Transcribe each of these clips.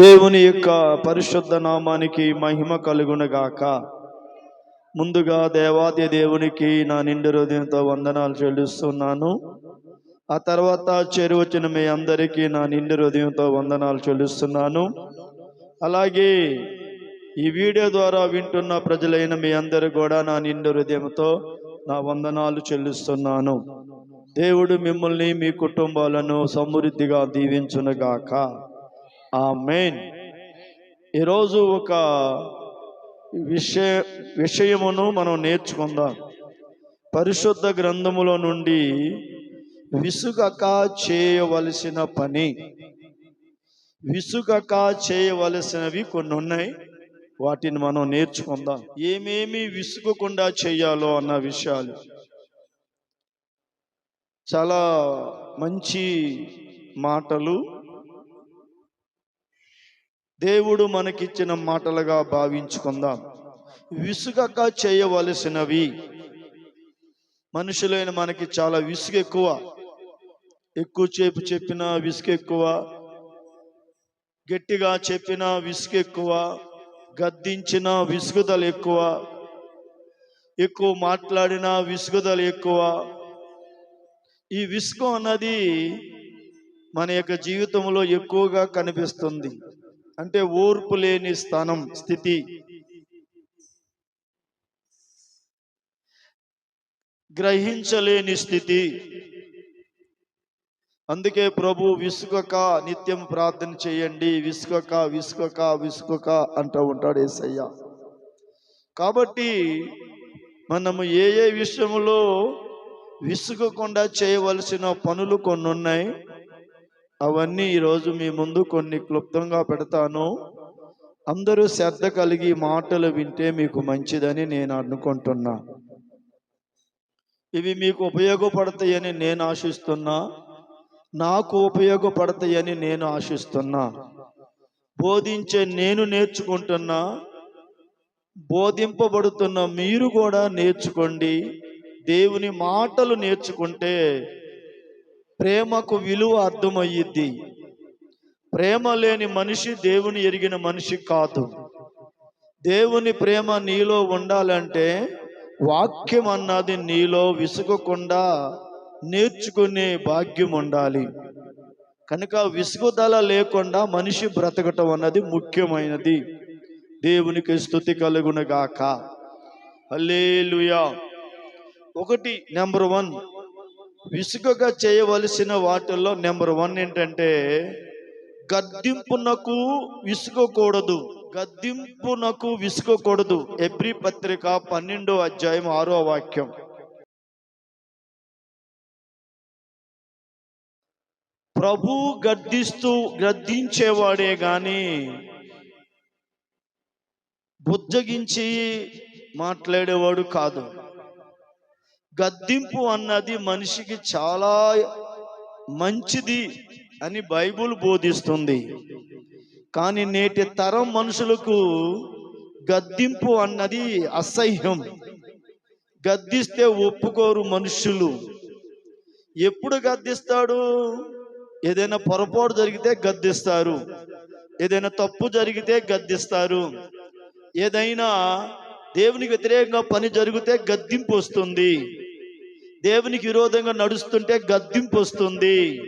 దేవుని యొక్క పరిశుద్ధ నామానికి మహిమ కలుగునగాక. ముందుగా దేవాది దేవునికి నా నిండు హృదయంతో వందనాలు చెల్లిస్తున్నాను. ఆ తర్వాత చేరువచ్చిన మీ అందరికీ నా నిండు హృదయంతో వందనాలు చెల్లిస్తున్నాను. అలాగే ఈ వీడియో ద్వారా వింటున్న ప్రజలైన మీ అందరూ కూడా నా నిండు హృదయంతో నా వందనాలు చెల్లిస్తున్నాను. దేవుడు మిమ్మల్ని మీ కుటుంబాలను సమృద్ధిగా దీవించునుగాక. ఆ మెయిన్ ఈరోజు ఒక విషయ విషయమును మనం నేర్చుకుందాం. పరిశుద్ధ గ్రంథములో నుండి విసుగక చేయవలసిన పని. విసుగక చేయవలసినవి కొన్ని ఉన్నాయి వాటిని మనం నేర్చుకుందాం. ఏమేమి విసుగకుండా చేయాలో అన్న విషయాలు. చాలా మంచి మాటలు దేవుడు మనకిచ్చిన మాటలుగా భావించుకుందాం. విసుగక చేయవలసినవి. మనుషులైన మనకి చాలా విసుగు ఎక్కువ. ఎక్కువ చేపు చెప్పిన విసుగు ఎక్కువ. గట్టిగా చెప్పిన విసుగు ఎక్కువ. గద్దించిన విసుగుదల ఎక్కువ. ఎక్కువ మాట్లాడిన విసుగుదల ఎక్కువ. ఈ విసుగు అన్నది మన యొక్క జీవితంలో ఎక్కువగా కనిపిస్తుంది. అంటే ఓర్పు లేని స్థానం స్థితి. గ్రహించలేని స్థితి. అందుకే ప్రభు విసుగక నిత్యం ప్రార్థన చేయండి. విసుగక విసుగక విసుగక అంటూ ఉంటాడు ఏసయ్య. కాబట్టి మనము ఏ ఏ విషయంలో విసుగకుండా చేయవలసిన పనులు కొన్ని ఉన్నాయి అవన్నీ ఈరోజు మీ ముందు కొన్ని క్లుప్తంగా పెడతాను. అందరూ శ్రద్ధ కలిగి మాటలు వింటే మీకు మంచిదని నేను అనుకుంటున్నా. ఇవి మీకు ఉపయోగపడతాయని నేను ఆశిస్తున్నా. నాకు ఉపయోగపడతాయని నేను ఆశిస్తున్నా. బోధించే నేను నేర్చుకుంటున్నా. బోధింపబడుతున్న మీరు కూడా నేర్చుకోండి. దేవుని మాటలు నేర్చుకుంటే ప్రేమకు విలువ అర్థమయ్యిద్ది. ప్రేమ లేని మనిషి దేవుని ఎరిగిన మనిషి కాదు. దేవుని ప్రేమ నీలో ఉండాలంటే వాక్యం అన్నది నీలో విసుగకుండా నేర్చుకునే భాగ్యం ఉండాలి. కనుక విసుగుదల లేకుండా మనిషి బ్రతకటం అన్నది ముఖ్యమైనది. దేవునికి స్థుతి కలుగునగాక హల్లేలుయా. ఒకటి నెంబర్ వన్. విసుగగా చేయవలసిన వాటిల్లో నెంబర్ వన్ ఏంటంటే గద్దింపునకు విసుగకూడదు. గద్దింపునకు విసుగకూడదు. ఎబ్రి పత్రిక పన్నెండో అధ్యాయం ఆరో వాక్యం. ప్రభు గద్దిస్తూ గద్దించేవాడే గాని బుజ్జగించి మాట్లాడేవాడు కాదు. గద్దింపు అన్నది మనిషికి చాలా మంచిది అని బైబుల్ బోధిస్తుంది. కానీ నేటి తరం మనుషులకు గద్దింపు అన్నది అసహ్యం. గద్దిస్తే ఒప్పుకోరు మనుషులు. ఎప్పుడు గద్దిస్తాడు? ఏదైనా పొరపాటు జరిగితే గద్దిస్తారు. ఏదైనా తప్పు జరిగితే గద్దిస్తారు. ఏదైనా దేవునికి వ్యతిరేకంగా పని జరిగితే గద్దింపు వస్తుంది. దేవునికి విరోధంగా నడుస్తుంటే గద్దింపు వస్తుంది.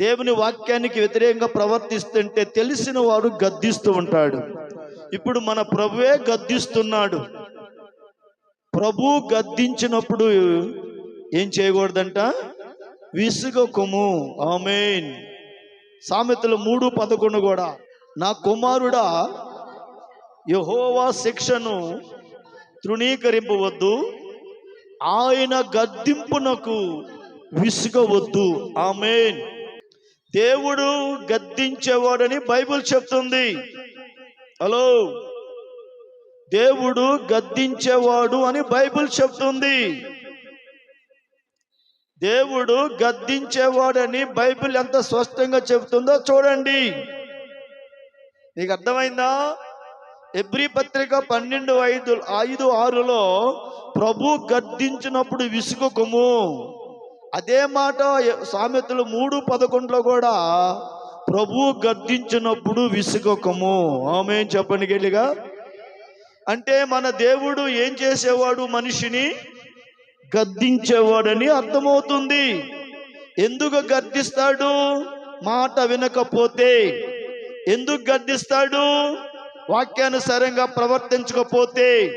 దేవుని వాక్యానికి వ్యతిరేకంగా ప్రవర్తిస్తుంటే తెలిసిన వాడు గద్దిస్తూ ఉంటాడు. ఇప్పుడు మన ప్రభువే గద్దిస్తున్నాడు. ప్రభు గద్దించినప్పుడు ఏం చేయకూడదంట? విసుగకుము ఆమెన్. సామెతలు మూడు పదకొండు కూడా. నా కుమారుడా యహోవా శిక్షను తృణీకరింపవద్దు. ఆయన గద్దింపునకు విసుగవద్దు. ఆమెన్. దేవుడు గద్దించేవాడని బైబిల్ చెప్తుంది. హలో. దేవుడు గద్దించేవాడు అని బైబిల్ చెప్తుంది. దేవుడు గద్దించేవాడని బైబిల్ ఎంత స్పష్టంగా చెబుతుందో చూడండి. నీకు అర్థమైందా? ఎబ్రి పత్రిక పన్నెండు ఐదు ఐదు ఆరులో ప్రభు గద్దించినప్పుడు విసుగకుము. అదే మాట సామెతలు మూడు పదకొండులో కూడా ప్రభు గద్దించినప్పుడు విసుగకము. ఆమె చెప్పండి గట్టిగా. అంటే మన దేవుడు ఏం చేసేవాడు మనిషిని? గద్దించేవాడని అర్థమవుతుంది. ఎందుకు గద్దిస్తాడు? మాట వినకపోతే. ఎందుకు గద్దిస్తాడు? వాక్యానుసారంగా ప్రవర్తించకపోతే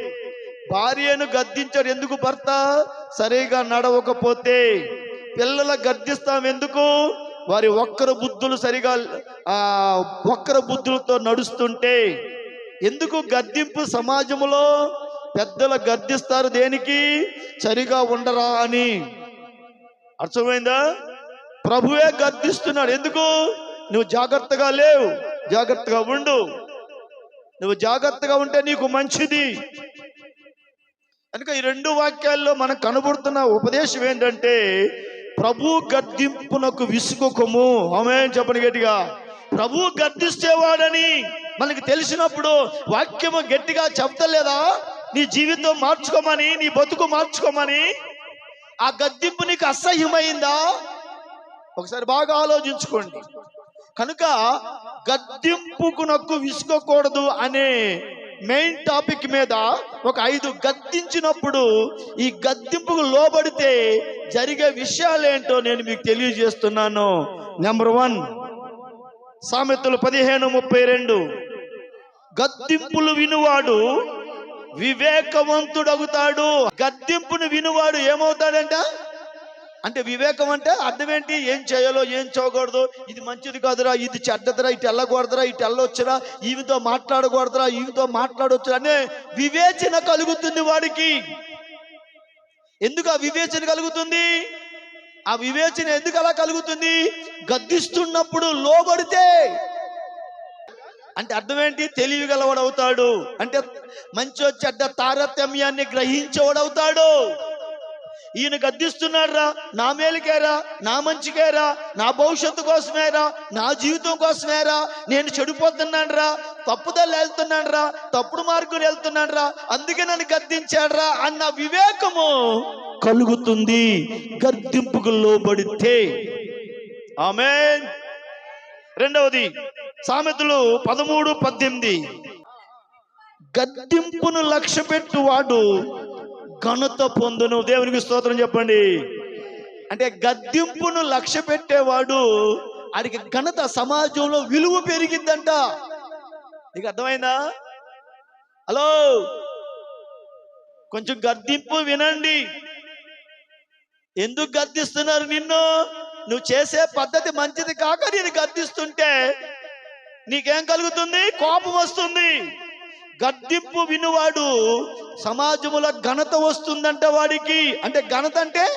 భార్యను గద్దించాడు ఎందుకు భర్త? సరిగా నడవకపోతే. పిల్లల గద్దిస్తాం ఎందుకు? వారి ఒక్కర బుద్ధులు సరిగా ఆ ఒక్కర బుద్ధులతో నడుస్తుంటే. ఎందుకు గద్దింపు సమాజంలో పెద్దలు గద్దిస్తారు దేనికి? సరిగా ఉండరా అని. అర్థమైందా? ప్రభువే గద్దిస్తున్నాడు. ఎందుకు? నువ్వు జాగ్రత్తగా లేవు. జాగ్రత్తగా ఉండు. నువ్వు జాగ్రత్తగా ఉంటే నీకు మంచిది. కనుక ఈ రెండు వాక్యాల్లో మనకు కనబడుతున్న ఉపదేశం ఏంటంటే ప్రభు గద్దింపునకు విసుగుకము. ఆమె చెప్పని గట్టిగా. ప్రభు గద్దిస్తేవాడని మనకి తెలిసినప్పుడు వాక్యము గట్టిగా చెప్తలేదా? నీ జీవితం మార్చుకోమని నీ బతుకు మార్చుకోమని? ఆ గద్దింపు నీకు అసహ్యమైందా? ఒకసారి బాగా ఆలోచించుకోండి. కనుక గద్దింపుకునకు విసుకోకూడదు అనే మెయిన్ టాపిక్ మీద ఒక ఐదు గద్దించినప్పుడు ఈ గద్దింపుకు లోబడితే జరిగే విషయాలేంటో నేను మీకు తెలియజేస్తున్నాను. నెంబర్ వన్ సామెతలు పదిహేను ముప్పై రెండు. గద్దింపులు వినువాడు వివేకవంతుడగుతాడు. గద్దింపును వినువాడు ఏమవుతాడంట? అంటే వివేకం అంటే అర్థం ఏంటి ఏం చేయాలో ఏం చేయకూడదు? ఇది మంచిది కాదురా ఇది చెడ్డదిరా ఇటు వెళ్ళకూడదురా ఇటు వెళ్ళొచ్చురా ఈవితో మాట్లాడకూడదురా ఈవితో మాట్లాడొచ్చురా అనే వివేచన కలుగుతుంది వాడికి. ఎందుకు ఆ వివేచన కలుగుతుంది? ఆ వివేచన ఎందుకు అలా కలుగుతుంది? గద్దిస్తున్నప్పుడు లోబడితే. అంటే అర్థం ఏంటి తెలియగలవాడవుతాడు అంటే మంచి చెడ్డ తారతమ్యాన్ని గ్రహించేవాడవుతాడు. ఈయన గద్దిస్తున్నాడు రా నా మేలుకేరా నా మంచికేరా నా భవిష్యత్తు కోసమేరా నా జీవితం కోసమేరా నేను చెడిపోతున్నాను రా తప్పుదలు వెళ్తున్నాను రా తప్పుడు మార్గం వెళ్తున్నాను రా అందుకే నన్ను గద్దించాడు రా అన్న వివేకము కలుగుతుంది గద్దింపుకు లోబడితే. ఆమె రెండవది సామెతలు పదమూడు పద్దెనిమిది. గద్దింపును లక్ష్య పెట్టువాడు ఘనత పొందును. దేవునికి స్తోత్రం చెప్పండి. అంటే గద్దింపును లక్ష్య పెట్టేవాడు ఆడికి ఘనత సమాజంలో విలువ పెరిగిద్దంట. నీకు అర్థమైందా? హలో? కొంచెం గద్దింపు వినండి. ఎందుకు గద్దిస్తున్నారు నిన్ను? నువ్వు చేసే పద్ధతి మంచిది కాక నేను గద్దిస్తుంటే నీకేం కలుగుతుంది? కోపం వస్తుంది. గద్దింపు వినువాడు సమాజముల ఘనత వస్తుందంట వాడికి. అంటే ఘనత అంటే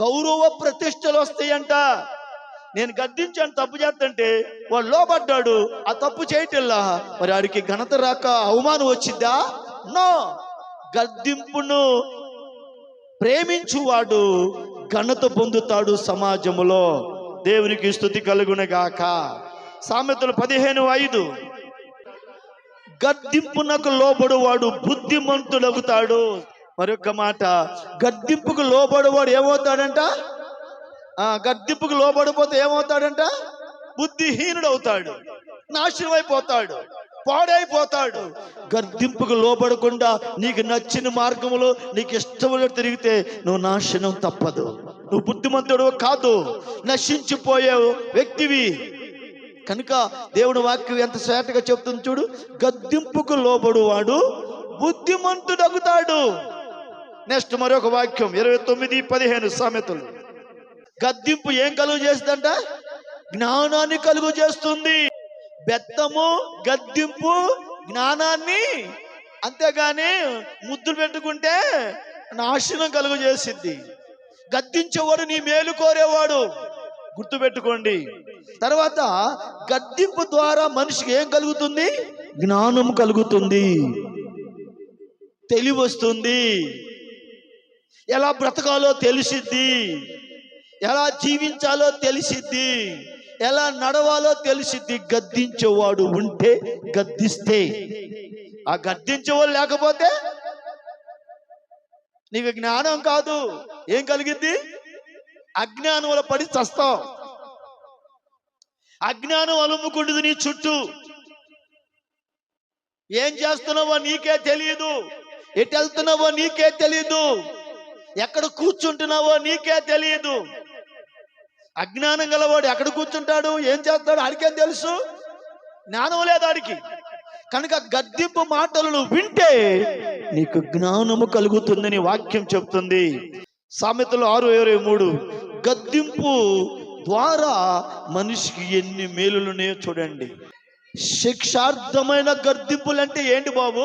గౌరవ ప్రతిష్టలు వస్తాయంట. నేను గద్దించాను తప్పు చేస్తుంటే వాడు లోపడ్డాడు ఆ తప్పు చేయటల్లా మరి వాడికి ఘనత రాక అవమానం వచ్చిద్దా? నో. గద్దింపును ప్రేమించువాడు ఘనత పొందుతాడు సమాజములో. దేవునికి స్థుతి కలుగునగాక. సామెతలు పదిహేను ఐదు. గద్దింపునకు లోబడువాడు బుద్ధిమంతుడవుతాడు మరొక మాట గద్దింపుకు లోబడువాడు ఏమవుతాడంట? గద్దింపుకు లోబడిపోతే ఏమవుతాడంట? బుద్ధిహీనుడు అవుతాడు నాశనం అయిపోతాడు పాడైపోతాడు. గర్దింపుకు లోబడకుండా నీకు నచ్చిన మార్గంలో నీకు ఇష్టములో తిరిగితే నువ్వు నాశనం తప్పదు. నువ్వు బుద్ధిమంతుడు కాదు నశించిపోయావు వ్యక్తివి. కనుక దేవుడు వాక్యం ఎంత శ్రేటగా చెప్తుంది చూడు. గద్దింపుకు లోబడు వాడు బుద్ధిమంతుడగుతాడు. నెక్స్ట్ మరొక వాక్యం ఇరవై తొమ్మిది పదిహేను సామెతలు. గద్దింపు ఏం కలుగు చేస్తుందంట? జ్ఞానాన్ని కలుగు చేస్తుంది. బెత్తము గద్దింపు జ్ఞానాన్ని అంతేగాని ముద్దులు పెట్టుకుంటే నాశనం కలుగు చేసిద్ది. గద్దించేవాడు నీ మేలు కోరేవాడు. గుర్తుపెట్టుకోండి. తర్వాత గద్దింపు ద్వారా మనిషికి ఏం కలుగుతుంది? జ్ఞానం కలుగుతుంది. తెలివి వస్తుంది. ఎలా బ్రతకాలో తెలిసిద్ది. ఎలా జీవించాలో తెలిసిద్ది. ఎలా నడవాలో తెలిసిద్ది. గద్దించేవాడు ఉంటే గద్దిస్తే. ఆ గద్దించేవాడు లేకపోతే నీకు జ్ఞానం కాదు. ఏం కలిగిద్ది? అజ్ఞానం పడి చస్తావు. అజ్ఞానం అలుముకుంటుంది నీ చుట్టూ. ఏం చేస్తున్నావో నీకే తెలియదు ఎటు వెళ్తున్నావో నీకే తెలియదు ఎక్కడ కూర్చుంటున్నావో నీకే తెలియదు అజ్ఞానం గలవాడు ఎక్కడ కూర్చుంటాడు? ఏం చేస్తాడు? ఆడికేం తెలుసు? జ్ఞానం లేదు ఆడికి. కనుక గద్దింపు మాటలను వింటే నీకు జ్ఞానము కలుగుతుందని వాక్యం చెప్తుంది. సామెతలు ఆరు ఇరవై మూడు. గద్దింపు ద్వారా మనిషికి ఎన్ని మేలులున్నాయో చూడండి. శిక్షార్థమైన గద్దింపులు అంటే ఏంటి బాబు?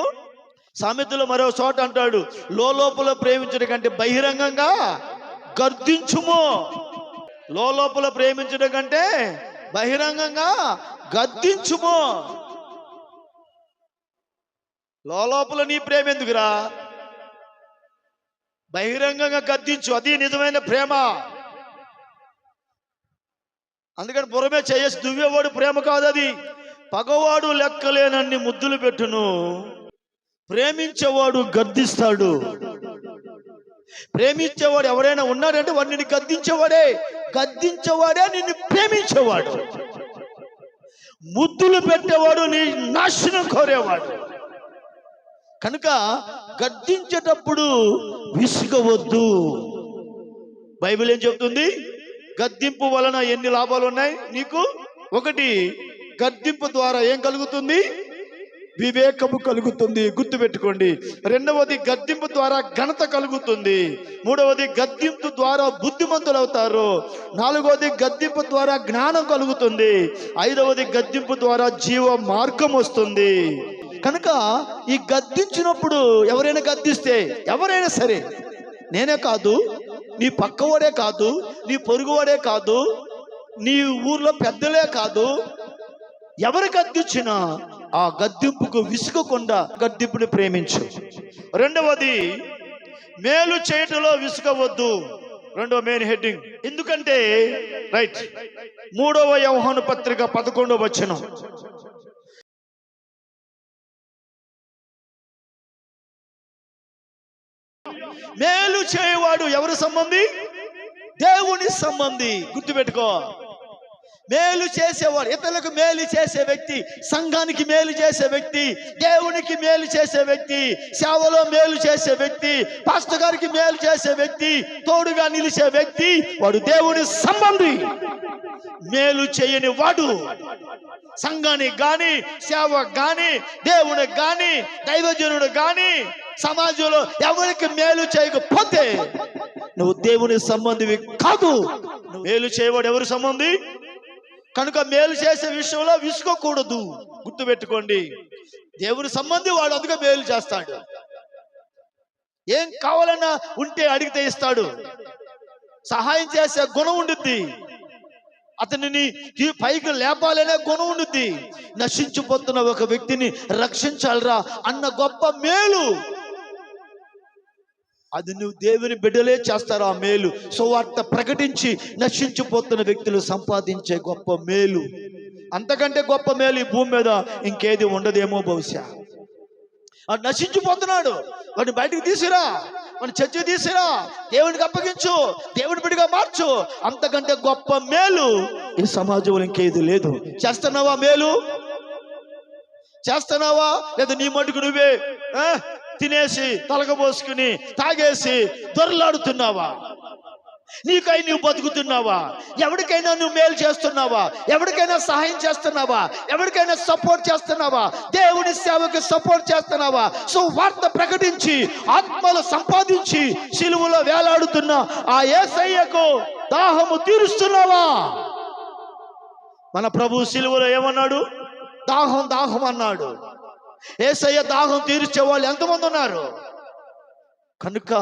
సామెతలు మరో చోట అంటాడు లోపల ప్రేమించడం కంటే బహిరంగంగా గర్దించుము లోపల ప్రేమించడం కంటే బహిరంగంగా గద్దించుము. లోపల నీ ప్రేమ ఎందుకురా? బహిరంగంగా గద్దించు. అది నిజమైన ప్రేమ. అందుకని పురమే చేయసి దువ్వేవాడు ప్రేమ కాదు అది పగవాడు లెక్కలేనన్ని ముద్దులు పెట్టును. ప్రేమించేవాడు గద్దిస్తాడు. ప్రేమించేవాడు ఎవరైనా ఉన్నాడంటే వాడు నిన్ను గద్దించేవాడే. గద్దించేవాడే నిన్ను ప్రేమించేవాడు. ముద్దులు పెట్టేవాడు నీ నాశనం కోరేవాడు. కనుక గద్దించేటప్పుడు విసుగవద్దు. బైబిల్ ఏం చెప్తుంది? గద్దింపు వలన ఎన్ని లాభాలు ఉన్నాయి? నీకు ఒకటి గద్దింపు ద్వారా ఏం కలుగుతుంది? వివేకము కలుగుతుంది. గుర్తుపెట్టుకోండి రెండవది గద్దింపు ద్వారా ఘనత కలుగుతుంది. మూడవది గద్దింపు ద్వారా బుద్ధిమంతులు అవుతారు. నాలుగవది గద్దింపు ద్వారా జ్ఞానం కలుగుతుంది. ఐదవది గద్దింపు ద్వారా జీవ మార్గం వస్తుంది. కనుక ఈ గద్దించినప్పుడు ఎవరైనా గద్దిస్తే ఎవరైనా సరే నేనే కాదు నీ పక్కవాడే కాదు నీ పొరుగువాడే కాదు నీ ఊర్లో పెద్దలే కాదు. ఎవరు గద్దించినా ఆ గద్దింపుకు విసుగకుండా గద్దింపుని ప్రేమించు. రెండవది మేలు చేయటంలో విసుగవద్దు. రెండవ మెయిన్ హెడ్డింగ్. ఎందుకంటే రైట్ మూడవ యవహాను పత్రిక పదకొండవ వచనం. మేలు చేయవాడు ఎవరి సంబంధి? దేవుని సంబంధి. గుర్తుపెట్టుకో. మేలు చేసేవాడు ఇతరులకు మేలు చేసే వ్యక్తి సంఘానికి మేలు చేసే వ్యక్తి దేవునికి మేలు చేసే వ్యక్తి సేవలో మేలు చేసే వ్యక్తి పాస్టర్ గారికి మేలు చేసే వ్యక్తి తోడుగా నిలిచే వ్యక్తి వాడు దేవుని సంబంధి. మేలు చేయని వాడు సంఘానికి గాని సేవకు గాని దేవునికి గాని దైవజనుడు గాని సమాజంలో ఎవరికి మేలు చేయకపోతే నువ్వు దేవుని సంబంధివి కాదు. మేలు చేయవాడు ఎవరి సంబంధి? కనుక మేలు చేసే విషయంలో విసుకోకూడదు గుర్తుపెట్టుకోండి. దేవుని సంబంధి వాడు అందుకే మేలు చేస్తాడు. ఏం కావాలన్నా ఉంటే అడిగితే ఇస్తాడు. సహాయం చేసే గుణం ఉండుద్ది. అతనిని ఈ పైకి లేపాలనే గుణం ఉండుద్ది. నశించిపోతున్న ఒక వ్యక్తిని రక్షించాలరా అన్న గొప్ప మేలు. అది నువ్వు దేవుని బిడ్డలే చేస్తారు ఆ మేలు? సువార్త ప్రకటించి నశించిపోతున్న వ్యక్తులు సంపాదించే గొప్ప మేలు. అంతకంటే గొప్ప మేలు ఈ భూమి మీద ఇంకేది ఉండదేమో బహుశా. ఆ నశించిపోతున్నాడు. వాడిని బయటికి తీసిరా. మన చర్చ తీసిరా. దేవునికి అప్పగించు. దేవుని బిడ్డగా మార్చు. అంతకంటే గొప్ప మేలు ఈ సమాజంలో ఇంకేది లేదు. చేస్తున్నావా మేలు? చేస్తున్నావా? లేదా నీ మటుకు నువ్వే? తినేసి తలగబోసుకుని తాగేసి దొరలాడుతున్నావా? నీకై నువ్వు బతుకుతున్నావా? ఎవరికైనా నువ్వు మేలు చేస్తున్నావా? ఎవరికైనా సహాయం చేస్తున్నావా? ఎవరికైనా సపోర్ట్ చేస్తున్నావా? దేవుని సేవకు సపోర్ట్ చేస్తున్నావా? సో వార్త ప్రకటించి ఆత్మలు సంపాదించి సిలువలో వేలాడుతున్న ఆ ఏసయ్యకు దాహము తీరుస్తున్నావా? మన ప్రభు సిలువలో ఏమన్నాడు? దాహం దాహం అన్నాడు. ఏసయ్య దాహం తీర్చే వాళ్ళు ఎంతమంది ఉన్నారు? కనుక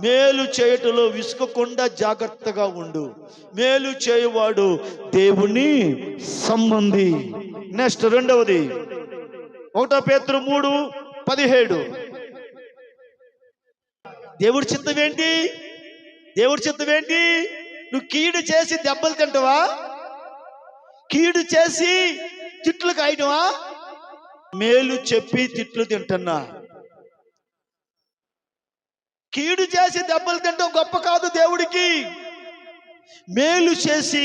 మేలు చేయటంలో విసుకకుండా జాగ్రత్తగా ఉండు. మేలు చేయవాడు దేవుని సంబంధి. నెక్స్ట్ రెండవది. ఒకటో పేతురు మూడు పదిహేడు. దేవుడి చిత్తం ఏంటి? దేవుడి చిత్తం ఏంటి? నువ్వు కీడు చేసి దెబ్బలు తింటవా? కీడు చేసి చిట్లు కాయటమా మేలు చెప్పి తిట్లు తింటున్నా. కీడు చేసి దెబ్బలు తింటాం గొప్ప కాదు దేవుడికి. మేలు చేసి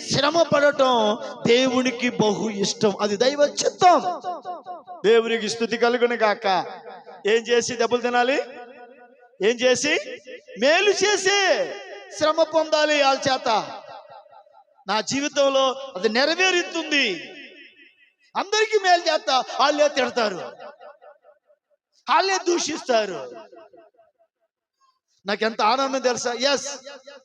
శ్రమ పడటం దేవునికి బహు ఇష్టం. అది దైవ చిత్తం. దేవునికి స్థుతి కలుగును కాక ఏం చేసి దెబ్బలు తినాలి? ఏం చేసి? మేలు చేసి శ్రమ పొందాలి వాళ్ళ చేత. నా జీవితంలో అది నెరవేరుతుంది. అందరికీ మేలు చేస్తా వాళ్ళే తిడతారు. వాళ్ళే దూషిస్తారు. నాకు ఎంత ఆనందం తెలుసా? ఎస్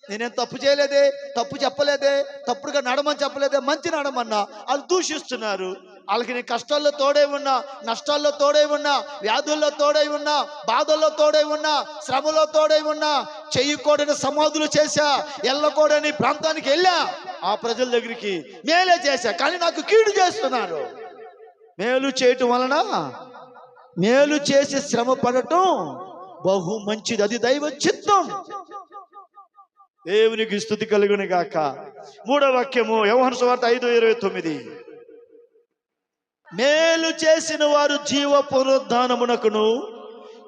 నేనేం తప్పు చేయలేదే తప్పు చెప్పలేదే తప్పుడుగా నడమని చెప్పలేదే మంచి నడమన్నా. వాళ్ళు దూషిస్తున్నారు. వాళ్ళకి నేను కష్టాల్లో తోడై ఉన్నా నష్టాల్లో తోడై ఉన్నా వ్యాధుల్లో తోడై ఉన్నా బాధల్లో తోడై ఉన్నా శ్రమలో తోడై ఉన్నా చెయ్యకూడని సమాధులు చేశా ఎల్లకూడని ప్రాంతానికి వెళ్ళా. ఆ ప్రజల దగ్గరికి మేలే చేశా కానీ నాకు కీడు చేస్తున్నారు. మేలు చేయటం వలన మేలు చేసి శ్రమ పడటం బహు మంచిది అది దైవ చిత్తం. దేవునికి స్థుతి కలుగుని గాక. మూడో వాక్యము వ్యవహార సువార్త ఐదు ఇరవై తొమ్మిది. మేలు చేసిన వారు జీవ పునరుద్ధానమునకును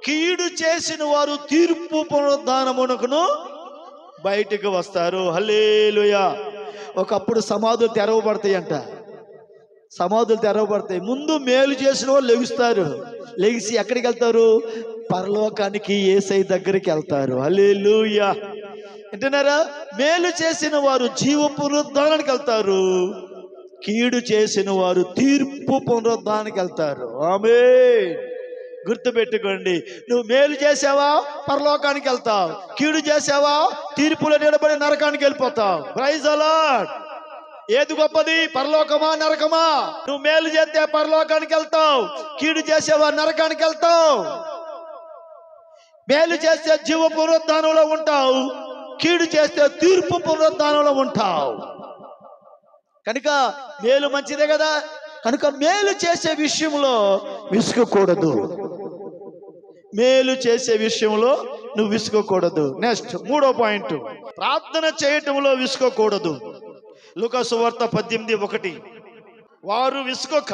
కీడు చేసిన వారు తీర్పు పునరుద్ధానమునకును బయటికి వస్తారు. హల్లేలుయా. ఒకప్పుడు సమాధులు తెరవబడతాయి అంట సమాధులు తెరవబడతాయి. ముందు మేలు చేసిన వాళ్ళు లెగుస్తారు. లెగిసి ఎక్కడికి వెళ్తారు? పరలోకానికి ఏసై దగ్గరికి వెళ్తారు. హల్లెలూయా. వింటున్నారా? మేలు చేసిన వారు జీవ పునరుద్ధానానికి వెళ్తారు. కీడు చేసిన వారు తీర్పు పునరుద్ధానానికి వెళ్తారు. ఆమె గుర్తుపెట్టుకోండి. నువ్వు మేలు చేసావా? పరలోకానికి వెళ్తావు. కీడు చేసావా? తీర్పులో నిలబడి నరకానికి వెళ్ళిపోతావు. ప్రైజ్ అలాట్ ఏది గొప్పది? పరలోకమా? నరకమా? నువ్వు మేలు చేస్తే పరలోకానికి వెళ్తావు. కీడు చేసేవా నరకానికి వెళ్తావు. మేలు చేస్తే జీవ పునరుద్ధానంలో ఉంటావు కీడు చేస్తే తీర్పు పునరుద్ధానంలో ఉంటావు. కనుక మేలు మంచిదే కదా? కనుక మేలు చేసే విషయంలో విసుగకూడదు. మేలు చేసే విషయంలో నువ్వు విసుకోకూడదు నెక్స్ట్ మూడో పాయింట్ ప్రార్థన చేయటంలో విసుకోకూడదు లుకాసు పద్దెనిమిది ఒకటి. వారు విసుకోక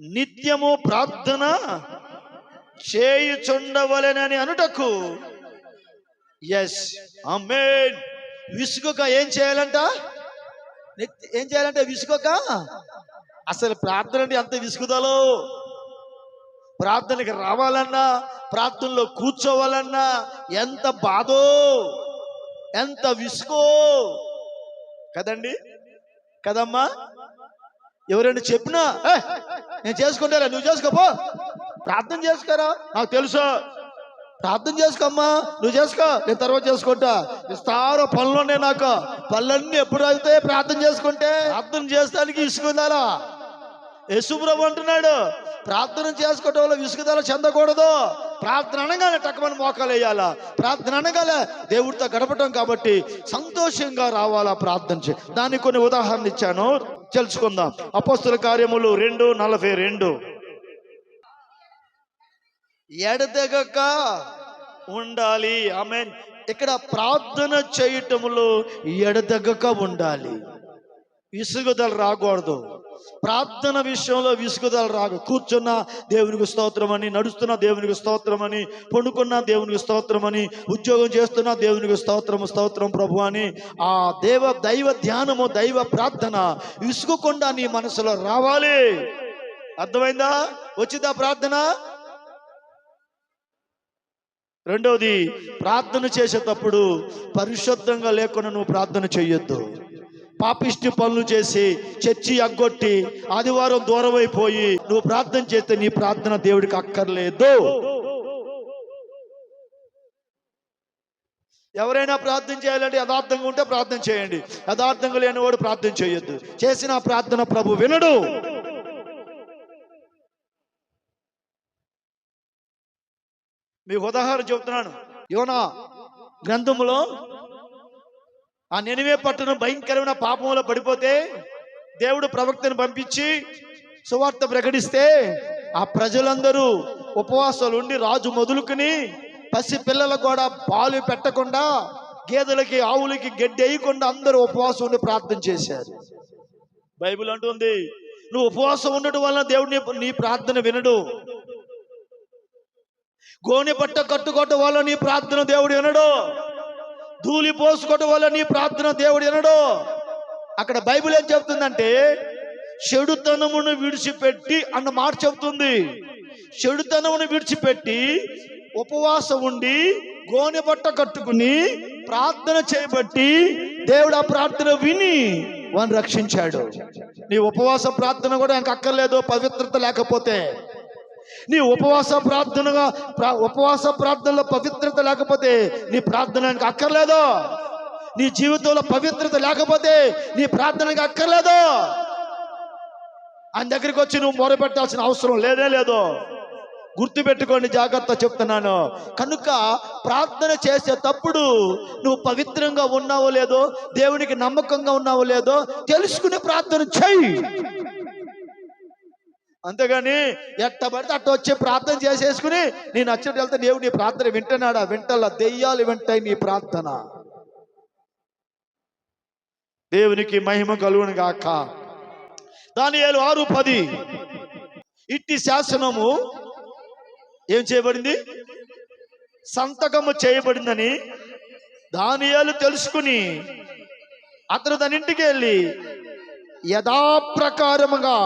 నిత్యము ప్రార్థన చేయుచుండవలెనని అనుటకు. ఎస్ అమ్మేన్ విసుగుక ఏం చేయాలంట? ఏం చేయాలంటే విసుకోక అసలు ప్రార్థన అంటే ఎంత విసుగుదలో. ప్రార్థనకి రావాలన్నా ప్రార్థనలో కూర్చోవాలన్నా ఎంత బాధో ఎంత విసుకో కదండి? కదమ్మా? ఎవరైనా చెప్పినా నేను చేసుకుంటారా నువ్వు చేసుకోపో ప్రార్థన చేసుకోరా. నాకు తెలుసు. ప్రార్థన చేసుకోమ్మా. నువ్వు చేసుకో. నేను తర్వాత చేసుకుంటా. ఇస్తారో పనులున్నాయి నాకు. పనులన్నీ ఎప్పుడు అవుతాయి ప్రార్థన చేసుకుంటే ప్రార్థన చేస్తానికి ఇసుకుందాలా యశుప్రభు అంటున్నాడు ప్రార్థన చేసుకోవటం వల్ల విసుగుదల చెందకూడదు. ప్రార్థన అనగానే టక్కమని మోకాలు వేయాలా? ప్రార్థన అనగానే దేవుడితో గడపటం కాబట్టి సంతోషంగా రావాలా ప్రార్థన చే? దానికి కొన్ని ఉదాహరణ ఇచ్చాను. తెలుసుకుందాం. అపస్తుల కార్యములు రెండు నలభై రెండు. ఎడతెగక ఉండాలి. ఆమె ఇక్కడ ప్రార్థన చేయటములో ఎడతెగక ఉండాలి. విసుగుదల రాకూడదు. ప్రార్థన విషయంలో విసుగుదల రాదు కూర్చున్న దేవునికి స్తోత్రమని నడుస్తున్న దేవునికి స్తోత్రమని పండుకున్న దేవునికి స్తోత్రమని ఉద్యోగం చేస్తున్న దేవునికి స్తోత్రము స్తోత్రం ప్రభు అని ఆ దేవ దైవ ధ్యానము దైవ ప్రార్థన విసుగుకుండా నీ మనసులో రావాలి. అర్థమైందా? వచ్చిందా ప్రార్థన? రెండవది ప్రార్థన చేసేటప్పుడు పరిశుద్ధంగా లేకుండా నువ్వు ప్రార్థన చేయొద్దు. పాపిష్టి పనులు చేసి చర్చి అగ్గొట్టి ఆదివారం దూరం అయిపోయి నువ్వు ప్రార్థన చేస్తే నీ ప్రార్థన దేవుడికి అక్కర్లేదు. ఎవరైనా ప్రార్థన చేయాలంటే యథార్థంగా ఉంటే ప్రార్థన చేయండి. యథార్థంగా లేనివాడు ప్రార్థన చేయొద్దు. చేసిన ప్రార్థన ప్రభు వినడు. మీకు ఉదాహరణ చెబుతున్నాను. యోనా గ్రంథములో ఆ నెనివే పట్టణం భయంకరమైన పాపంలో పడిపోతే దేవుడు ప్రవక్తను పంపించి సువార్త ప్రకటిస్తే ఆ ప్రజలందరూ ఉపవాసాలు ఉండి రాజు మొదలుకుని పసి పిల్లలకు కూడా పాలు పెట్టకుండా గేదెలకి ఆవులకి గడ్డి వేయకుండా అందరూ ఉపవాసం ఉండి ప్రార్థన చేశారు. బైబిల్ అంటుంది నువ్వు ఉపవాసం ఉండటం వల్ల దేవుడు నీ ప్రార్థన వినడు. గోని పట్ట కట్టుకోవటం వల్ల నీ ప్రార్థన దేవుడు వినడు. ధూళి పోసుకోవటం వల్ల నీ ప్రార్థన దేవుడు వినడు. అక్కడ బైబిల్ ఏం చెప్తుందంటే చెడుతనమును విడిచిపెట్టి అన్న మాట చెబుతుంది చెడుతనమును విడిచిపెట్టి ఉపవాసం ఉండి గోనె బట్ట కట్టుకుని ప్రార్థన చేయబట్టి దేవుడు ఆ ప్రార్థన విని వాని రక్షించాడు. నీ ఉపవాస ప్రార్థన కూడా ఇంకా అక్కర్లేదు పవిత్రత లేకపోతే. నీ ఉపవాస ప్రార్థనగా ఉపవాస ప్రార్థనలో పవిత్రత లేకపోతే నీ ప్రార్థనకి అక్కర్లేదు. నీ జీవితంలో పవిత్రత లేకపోతే నీ ప్రార్థనకి అక్కర్లేదు. ఆయన దగ్గరికి వచ్చి నువ్వు మొరపెట్టాల్సిన అవసరం లేదే లేదు. గుర్తుపెట్టుకోండి జాగ్రత్త చెప్తున్నాను. కనుక ప్రార్థన చేసేటప్పుడు నువ్వు పవిత్రంగా ఉన్నావో లేదో దేవునికి నమ్మకంగా ఉన్నావో లేదో తెలుసుకుని ప్రార్థన చెయ్యి. అంతేగాని ఎట్ట పడితే అట్ట వచ్చి ప్రార్థన చేసేసుకుని నేను నచ్చినట్టు వెళ్తే దేవుడు నీ ప్రార్థన వింటున్నాడా? వింటల్లా దెయ్యాలు వింటాయి నీ ప్రార్థన. దేవునికి మహిమ కలుగును గాక. దానియేలు ఆరు పది. ఇట్టి శాసనము ఏం చేయబడింది? సంతకము చేయబడిందని దానియాలు తెలుసుకుని అతను తన ఇంటికి వెళ్ళి యథాప్రకారముగా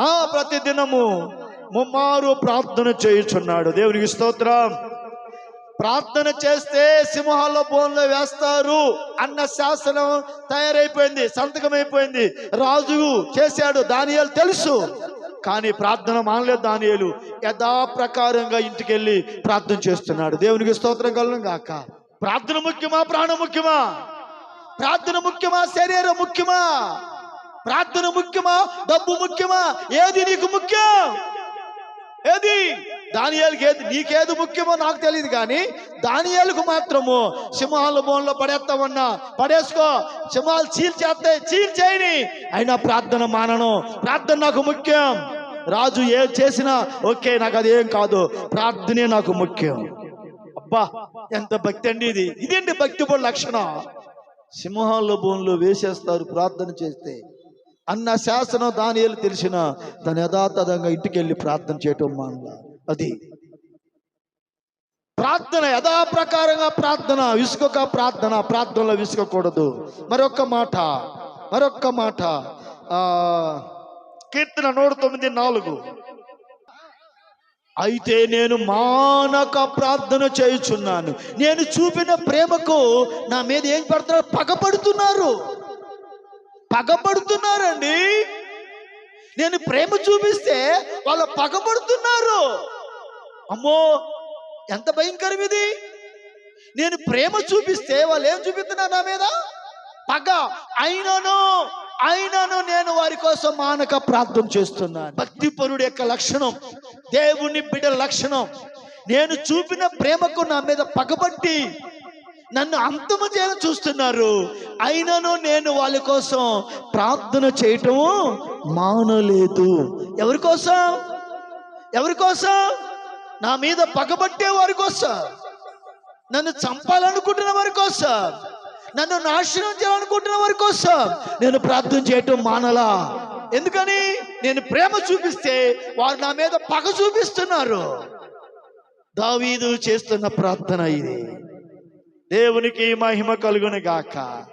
ఆ ప్రతి దినము ముమ్మారు ప్రార్థన చేయుచున్నాడు. దేవునికి స్తోత్రం. ప్రార్థన చేస్తే సింహాల బోన్లో వేస్తారు అన్న శాసనం తయారైపోయింది సంతకం అయిపోయింది రాజు చేశాడు దానియాలు తెలుసు. కానీ ప్రార్థన మానలేదు దానియాలు. యథాప్రకారంగా ఇంటికి వెళ్ళి ప్రార్థన చేస్తున్నాడు. దేవునికి స్తోత్రం కలను గాక. ప్రార్థన ముఖ్యమా ప్రాణం ముఖ్యమా? ప్రార్థన ముఖ్యమా శరీరం ముఖ్యమా? ప్రార్థన ముఖ్యమా? డబ్బు ముఖ్యమా? ఏది నీకు ముఖ్యం? ఏది? దానియాలకి ఏది నీకేది ముఖ్యమో నాకు తెలియదు కానీ దానియాలకు మాత్రము సింహాల బోన్లో పడేస్తామన్నా పడేసుకో. సింహాలు చీల్ చేస్తాయి. చీల్ చేయని. అయినా ప్రార్థన మానను. ప్రార్థన నాకు ముఖ్యం. రాజు ఏం చేసినా ఓకే నాకు అది ఏం కాదు. ప్రార్థనే నాకు ముఖ్యం. అబ్బా ఎంత భక్తి అండి ఇది. ఇదేంటి భక్తి పడి లక్షణం? సింహాల బోన్లో వేసేస్తారు ప్రార్థన చేస్తే. అన్న శాసనం దాని తెలిసిన తన యథాతథంగా ఇంటికి వెళ్ళి ప్రార్థన చేయటం మానల. అది. ప్రార్థన యథాప్రకారంగా ప్రార్థన విసుకొక ప్రార్థన ప్రార్థనలో విసుకోకూడదు మరొక మాట మరొక మాట. కీర్తన నూట తొమ్మిది నాలుగు. అయితే నేను మానక ప్రార్థన చేయుచున్నాను. నేను చూపిన ప్రేమకు నా మీద ఏం పడుతున్నారు పగపడుతున్నారు. పగబడుతున్నారండి. నేను ప్రేమ చూపిస్తే వాళ్ళు పగపడుతున్నారు అమ్మో ఎంత భయంకరం ఇది నేను ప్రేమ చూపిస్తే వాళ్ళు ఏం చూపిస్తున్నారు నా మీద? పగ. అయినను అయినను నేను వారి కోసం మానక ప్రార్థన చేస్తున్నాను. భక్తి పరుడు యొక్క లక్షణం దేవుని బిడ్డ లక్షణం. నేను చూపిన ప్రేమకు నా మీద పగబట్టి నన్ను అంతము చేయాలని చూస్తున్నారు. అయినను నేను వాళ్ళ కోసం ప్రార్థన చేయటము మానలేదు. ఎవరి కోసం? ఎవరి కోసం? నా మీద పగబట్టే వారి కోసం. నన్ను చంపాలనుకుంటున్న వారి కోసం. నన్ను నాశనం చేయాలనుకుంటున్న వారి కోసం. నేను ప్రార్థన చేయటం మానలా. ఎందుకని? నేను ప్రేమ చూపిస్తే వారు నా మీద పగ చూపిస్తున్నారు. దావీదు చేస్తున్న ప్రార్థన ఇది. దేవునికి మహిమ కలుగును గాక.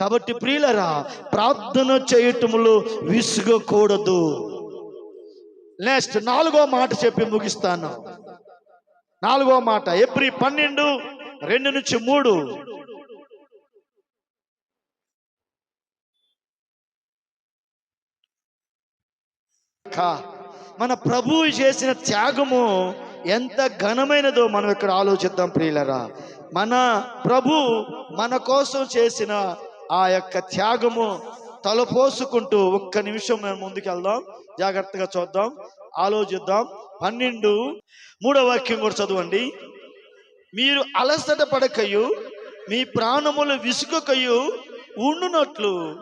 కాబట్టి ప్రియులరా ప్రార్థన చేయటములో విసుగకూడదు. నెక్స్ట్ నాలుగో మాట చెప్పి ముగిస్తాను. నాలుగో మాట ఏప్రిల్ పన్నెండు రెండు నుంచి మూడు. కా- మన ప్రభువు చేసిన త్యాగము ఎంత ఘనమైనదో మనం ఇక్కడ ఆలోచిద్దాం ప్రియులరా. మన ప్రభు మన కోసం చేసిన ఆ యొక్క త్యాగము తలపోసుకుంటూ ఒక్క నిమిషం మేము ముందుకెళ్దాం జాగ్రత్తగా చూద్దాం. ఆలోచిద్దాం. పన్నెండు. మూడవ వాక్యం కూడా చదవండి. మీరు అలసట పడకయు మీ ప్రాణములు విసుకకయు ఉండునట్లు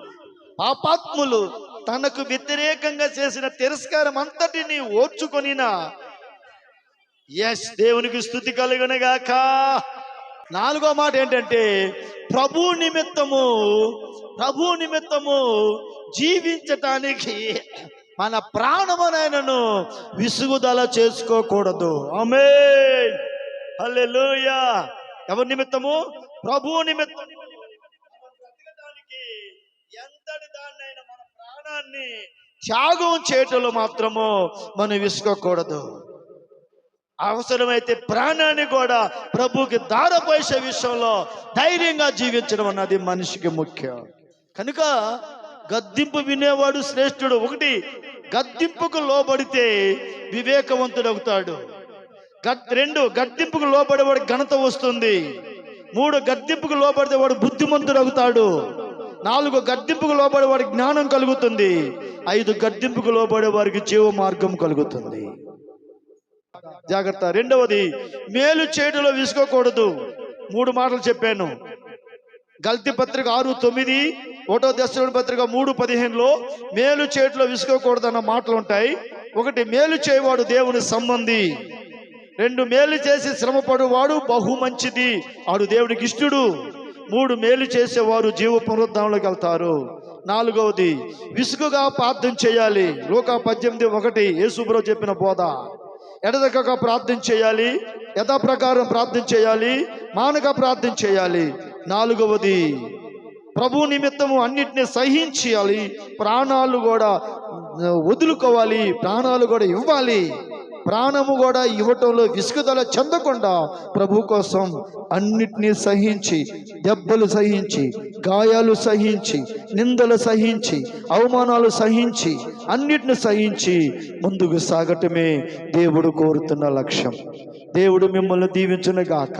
పాపాత్ములు తనకు వ్యతిరేకంగా చేసిన తిరస్కారం అంతటిని ఓర్చుకొనినా. ఎస్ దేవునికి స్థుతి కలుగునగాక. నాలుగో మాట ఏంటంటే ప్రభు నిమిత్తము ప్రభు నిమిత్తము జీవించటానికి మన ప్రాణమునైనను విసుగుదల చేసుకోకూడదు. ఆమె హల్లెలూయా. ఎవరి నిమిత్తము? ప్రభు నిమిత్తం. ఎంతటి దాన్నైనా మన ప్రాణాన్ని త్యాగం చేయటంలో మాత్రము మనం విసుకోకూడదు. అవసరమైతే ప్రాణాన్ని కూడా ప్రభుకి దారపోసే విషయంలో ధైర్యంగా జీవించడం అన్నది మనిషికి ముఖ్యం. కనుక గద్దింపు వినేవాడు శ్రేష్ఠుడు ఒకటి గద్దింపుకు లోబడితే వివేకవంతుడు అవుతాడు. రెండు గద్దింపుకు లోబడేవాడు ఘనత వస్తుంది. మూడు గద్దింపుకు లోబడితే వాడు బుద్ధిమంతుడు అవుతాడు. నాలుగు గద్దింపుకు లోబడే వాడికి జ్ఞానం కలుగుతుంది. ఐదు గద్దింపుకు లోబడే వారికి జీవ మార్గం కలుగుతుంది. జాగ్రత్త. రెండవది మేలు చేతిలో విసుకోకూడదు. మూడు మాటలు చెప్పాను. గల్తీ పత్రిక ఆరు తొమ్మిది ఒకటో దశలోని పత్రిక మూడు పదిహేనులో మేలు చేయట్లో విసుకోకూడదు అన్న మాటలు ఉంటాయి. ఒకటి మేలు చేయవాడు దేవుని సంబంధి. రెండు మేలు చేసి శ్రమపడువాడు బహు మంచిది. ఆడు దేవునికి ఇష్టడు. మూడు మేలు చేసేవారు జీవ పునరుద్ధానంలోకి వెళ్తారు. నాలుగవది విసుగుగా ప్రార్థన చేయాలి. లోకా పద్దెనిమిది ఒకటి యేసుబ్రో చెప్పిన బోధ. ఎడదకగా ప్రార్థన చేయాలి యథాప్రకారం ప్రార్థన చేయాలి మానక ప్రార్థన చేయాలి. నాలుగవది ప్రభు నిమిత్తము అన్నిటిని సహించాలి ప్రాణాలు కూడా వదులుకోవాలి ప్రాణాలు కూడా ఇవ్వాలి. ప్రాణము కూడా ఇవ్వటంలో విసుగుదల చెందకుండా ప్రభు కోసం అన్నిటినీ సహించి దెబ్బలు సహించి గాయాలు సహించి నిందలు సహించి అవమానాలు సహించి అన్నిటిని సహించి ముందుకు సాగటమే దేవుడు కోరుతున్న లక్ష్యం. దేవుడు మిమ్మల్ని దీవించును గాక